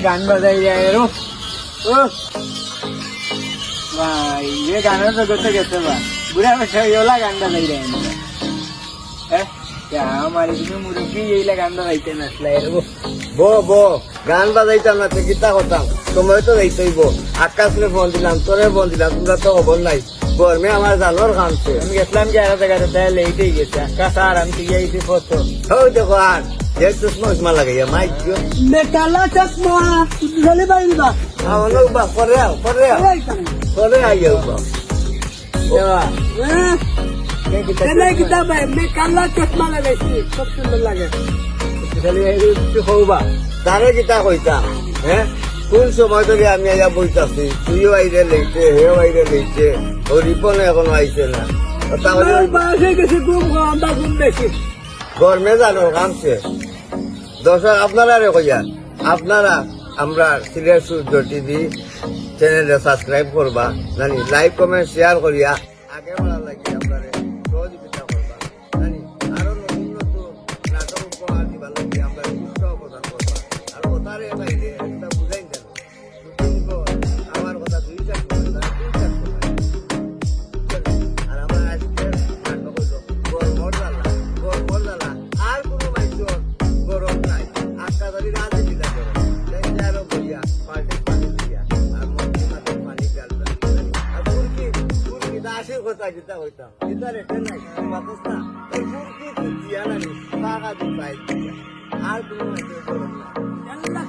গান বাজাই যায় তো গেছে বা নাচলা গান বাজাইতাম না গীতা কথা। তোমার তো যাইতেইব আকাশে ফোন দিলাম তোরে ফোন দিলাম তোমরা তো হবল নাই। গরমে আমার জানোর ঘামছে আমি গেছিলাম যে আর জায়গাটা তাই গেছে। আকাশ আর আমি গিয়ে ফটো। হই দেখো আর দেখ চশমা লাগাইয়া মাই দিও বেটালা চশমা পরে পরে পরে আইয়া বা দেবা তারে কিতা কইতা হ্যাঁ কোন সময় ধরে আমি আজ বইতাছি তুইও আইরে লেগছে হেও আইরে লেগছে ও রিপন এখনও আইছে না গরমে জানো কামছে দর্শক আপনারা রে কইয়া আপনারা আমরা সিরিয়াল সূর্য টিভি চ্যানেলে সাবস্ক্রাইব করবা, জানি, লাইক, কমেন্ট শেয়ার করিয়া আগে বাড়া লাগি আপনারে সহযোগিতা করবা, জানি, আরও নতুন নতুন নাটক উপহার দিবা লাগি আমরা উৎসাহ প্রদান করবা। আর কথারে বাইরে চাষির কথা গীতা হইতাম গীতার এটা নাই বাতাস না ওই মুরগি দুটিয়া না টাকা দুটাই আর কোনো মানুষের না